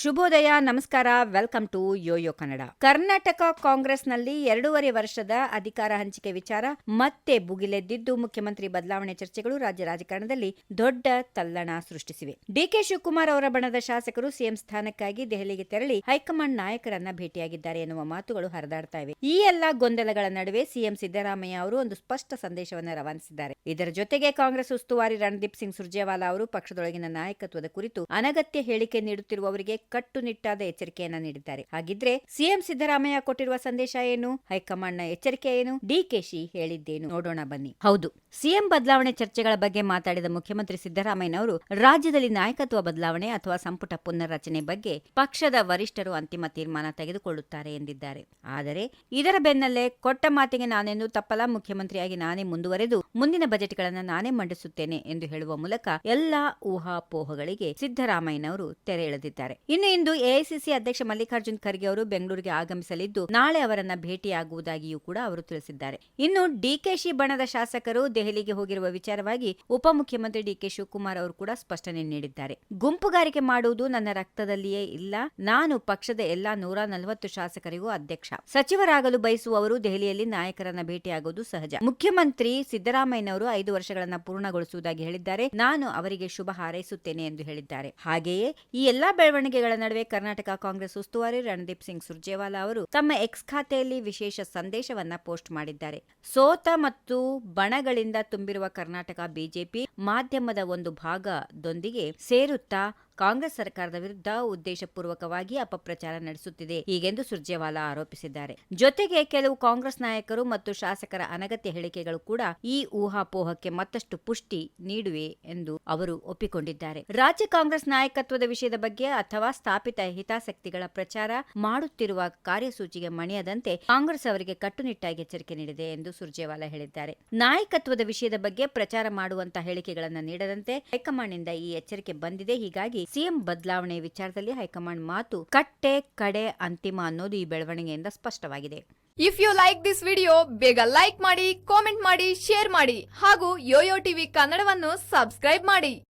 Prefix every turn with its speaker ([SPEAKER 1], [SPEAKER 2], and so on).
[SPEAKER 1] ಶುಭೋದಯ, ನಮಸ್ಕಾರ, welcome to YoYo Kannada. Karnataka ಕಾಂಗ್ರೆಸ್ನಲ್ಲಿ ಎರಡೂವರೆ ವರ್ಷದ ಅಧಿಕಾರ ಹಂಚಿಕೆ ವಿಚಾರ ಮತ್ತೆ ಭುಗಿಲೆದ್ದಿದ್ದು ಮುಖ್ಯಮಂತ್ರಿ ಬದಲಾವಣೆ ಚರ್ಚೆಗಳು ರಾಜ್ಯ ರಾಜಕಾರಣದಲ್ಲಿ ದೊಡ್ಡ ತಲ್ಲಣ ಸೃಷ್ಟಿಸಿವೆ. ಡಿಕೆ ಶಿವಕುಮಾರ್ ಅವರ ಬಣದ ಶಾಸಕರು ಸಿಎಂ ಸ್ಥಾನಕ್ಕಾಗಿ ದೆಹಲಿಗೆ ತೆರಳಿ ಹೈಕಮಾಂಡ್ ನಾಯಕರನ್ನ ಭೇಟಿಯಾಗಿದ್ದಾರೆ ಎನ್ನುವ ಮಾತುಗಳು ಹರಿದಾಡ್ತಾ ಇವೆ. ಈ ಎಲ್ಲಾ ಗೊಂದಲಗಳ ನಡುವೆ ಸಿಎಂ ಸಿದ್ದರಾಮಯ್ಯ ಅವರು ಒಂದು ಸ್ಪಷ್ಟ ಸಂದೇಶವನ್ನು ರವಾನಿಸಿದ್ದಾರೆ. ಇದರ ಜೊತೆಗೆ ಕಾಂಗ್ರೆಸ್ ಉಸ್ತುವಾರಿ ರಣದೀಪ್ ಸಿಂಗ್ ಸುರ್ಜೇವಾಲಾ ಅವರು ಪಕ್ಷದೊಳಗಿನ ನಾಯಕತ್ವದ ಕುರಿತು ಅನಗತ್ಯ ಹೇಳಿಕೆ ನೀಡುತ್ತಿರುವವರಿಗೆ ಕಟ್ಟುನಿಟ್ಟಾದ ಎಚ್ಚರಿಕೆಯನ್ನ ನೀಡಿದ್ದಾರೆ. ಹಾಗಿದ್ರೆ ಸಿಎಂ ಸಿದ್ದರಾಮಯ್ಯ ಕೊಟ್ಟಿರುವ ಸಂದೇಶ ಏನು? ಹೈಕಮಾಂಡ್ನ ಎಚ್ಚರಿಕೆ ಏನು? ಡಿಕೆಶಿ ಹೇಳಿದ್ದೇನು? ನೋಡೋಣ ಬನ್ನಿ. ಹೌದು, ಸಿಎಂ ಬದಲಾವಣೆ ಚರ್ಚೆಗಳ ಬಗ್ಗೆ ಮಾತಾಡಿದ ಮುಖ್ಯಮಂತ್ರಿ ಸಿದ್ದರಾಮಯ್ಯನವರು ರಾಜ್ಯದಲ್ಲಿ ನಾಯಕತ್ವ ಬದಲಾವಣೆ ಅಥವಾ ಸಂಪುಟ ಪುನರ್ರಚನೆ ಬಗ್ಗೆ ಪಕ್ಷದ ವರಿಷ್ಠರು ಅಂತಿಮ ತೀರ್ಮಾನ ತೆಗೆದುಕೊಳ್ಳುತ್ತಾರೆ ಎಂದಿದ್ದಾರೆ. ಆದರೆ ಇದರ ಬೆನ್ನಲ್ಲೇ ಕೊಟ್ಟ ಮಾತಿಗೆ ನಾನೆಂದು ತಪ್ಪಲ ಮುಖ್ಯಮಂತ್ರಿಯಾಗಿ ನಾನೇ ಮುಂದುವರೆದು ಮುಂದಿನ ಬಜೆಟ್ಗಳನ್ನು ನಾನೇ ಮಂಡಿಸುತ್ತೇನೆ ಎಂದು ಹೇಳುವ ಮೂಲಕ ಎಲ್ಲಾ ಊಹಾಪೋಹಗಳಿಗೆ ಸಿದ್ದರಾಮಯ್ಯನವರು ತೆರೆ ಎಳೆದಿದ್ದಾರೆ. ಇನ್ನು ಇಂದು ಎಐಸಿಸಿ ಅಧ್ಯಕ್ಷ ಮಲ್ಲಿಕಾರ್ಜುನ್ ಖರ್ಗೆ ಅವರು ಬೆಂಗಳೂರಿಗೆ ಆಗಮಿಸಲಿದ್ದು, ನಾಳೆ ಅವರನ್ನ ಭೇಟಿಯಾಗುವುದಾಗಿಯೂ ಕೂಡ ಅವರು ತಿಳಿಸಿದ್ದಾರೆ. ಇನ್ನು ಡಿಕೆಶಿ ಬಣದ ಶಾಸಕರು ದೆಹಲಿಗೆ ಹೋಗಿರುವ ವಿಚಾರವಾಗಿ ಉಪಮುಖ್ಯಮಂತ್ರಿ ಡಿಕೆ ಶಿವಕುಮಾರ್ ಅವರು ಕೂಡ ಸ್ಪಷ್ಟನೆ ನೀಡಿದ್ದಾರೆ. ಗುಂಪುಗಾರಿಕೆ ಮಾಡುವುದು ನನ್ನ ರಕ್ತದಲ್ಲಿಯೇ ಇಲ್ಲ. ನಾನು ಪಕ್ಷದ ಎಲ್ಲಾ ನೂರ ನಲವತ್ತು ಶಾಸಕರಿಗೂ ಅಧ್ಯಕ್ಷ. ಸಚಿವರಾಗಲು ಬಯಸುವವರು ದೆಹಲಿಯಲ್ಲಿ ನಾಯಕರನ್ನ ಭೇಟಿಯಾಗುವುದು ಸಹಜ. ಮುಖ್ಯಮಂತ್ರಿ ಸಿದ್ದರಾಮಯ್ಯನವರು ಐದು ವರ್ಷಗಳನ್ನ ಪೂರ್ಣಗೊಳಿಸುವುದಾಗಿ ಹೇಳಿದ್ದಾರೆ. ನಾನು ಅವರಿಗೆ ಶುಭ ಹಾರೈಸುತ್ತೇನೆ ಎಂದು ಹೇಳಿದ್ದಾರೆ. ಹಾಗೆಯೇ ಈ ಎಲ್ಲಾ ಬೆಳವಣಿಗೆಗಳ ನಡುವೆ ಕರ್ನಾಟಕ ಕಾಂಗ್ರೆಸ್ ಉಸ್ತುವಾರಿ ರಣದೀಪ್ ಸಿಂಗ್ ಸುರ್ಜೇವಾಲಾ ಅವರು ತಮ್ಮ ಎಕ್ಸ್ ಖಾತೆಯಲ್ಲಿ ವಿಶೇಷ ಸಂದೇಶವನ್ನ ಪೋಸ್ಟ್ ಮಾಡಿದ್ದಾರೆ. ಸೋತ ಮತ್ತು ಬಣಗಳಿಂದ ತುಂಬಿರುವ ಕರ್ನಾಟಕ ಬಿಜೆಪಿ ಮಾಧ್ಯಮದ ಒಂದು ಭಾಗದೊಂದಿಗೆ ಸೇರುತ್ತಾ ಕಾಂಗ್ರೆಸ್ ಸರ್ಕಾರದ ವಿರುದ್ಧ ಉದ್ದೇಶಪೂರ್ವಕವಾಗಿ ಅಪಪ್ರಚಾರ ನಡೆಸುತ್ತಿದೆ ಹೀಗೆಂದು ಸುರ್ಜೇವಾಲಾ ಆರೋಪಿಸಿದ್ದಾರೆ. ಜೊತೆಗೆ ಕೆಲವು ಕಾಂಗ್ರೆಸ್ ನಾಯಕರು ಮತ್ತು ಶಾಸಕರ ಅನಗತ್ಯ ಹೇಳಿಕೆಗಳು ಕೂಡ ಈ ಊಹಾಪೋಹಕ್ಕೆ ಮತ್ತಷ್ಟು ಪುಷ್ಟಿ ನೀಡುವೆ ಎಂದು ಅವರು ಒಪ್ಪಿಕೊಂಡಿದ್ದಾರೆ. ರಾಜ್ಯ ಕಾಂಗ್ರೆಸ್ ನಾಯಕತ್ವದ ವಿಷಯದ ಬಗ್ಗೆ ಅಥವಾ ಸ್ಥಾಪಿತ ಹಿತಾಸಕ್ತಿಗಳ ಪ್ರಚಾರ ಮಾಡುತ್ತಿರುವ ಕಾರ್ಯಸೂಚಿಗೆ ಮಣಿಯದಂತೆ ಕಾಂಗ್ರೆಸ್ ಅವರಿಗೆ ಕಟ್ಟುನಿಟ್ಟಾಗಿ ಎಚ್ಚರಿಕೆ ನೀಡಿದೆ ಎಂದು ಸುರ್ಜೇವಾಲಾ ಹೇಳಿದ್ದಾರೆ. ನಾಯಕತ್ವದ ವಿಷಯದ ಬಗ್ಗೆ ಪ್ರಚಾರ ಮಾಡುವಂತಹ ಹೇಳಿಕೆಗಳನ್ನು ನೀಡದಂತೆ ಹೈಕಮಾಂಡ್ನಿಂದ ಈ ಎಚ್ಚರಿಕೆ ಬಂದಿದೆ. ಹೀಗಾಗಿ ಸಿಎಂ ಬದಲಾವಣೆ ವಿಚಾರದಲ್ಲಿ ಹೈಕಮಾಂಡ್ ಮಾತು ಕಟ್ಟೆ ಕಡೆ ಅಂತಿಮ ಅನ್ನೋದು ಈ ಬೆಳವಣಿಗೆಯಿಂದ ಸ್ಪಷ್ಟವಾಗಿದೆ.
[SPEAKER 2] If you like this video ಬೇಗ ಲೈಕ್ ಮಾಡಿ ಕಾಮೆಂಟ್ ಮಾಡಿ ಶೇರ್ ಮಾಡಿ ಹಾಗೂ ಯೋಯೋ ಟಿವಿ ಕನ್ನಡವನ್ನು ಸಬ್ಸ್ಕ್ರೈಬ್ ಮಾಡಿ.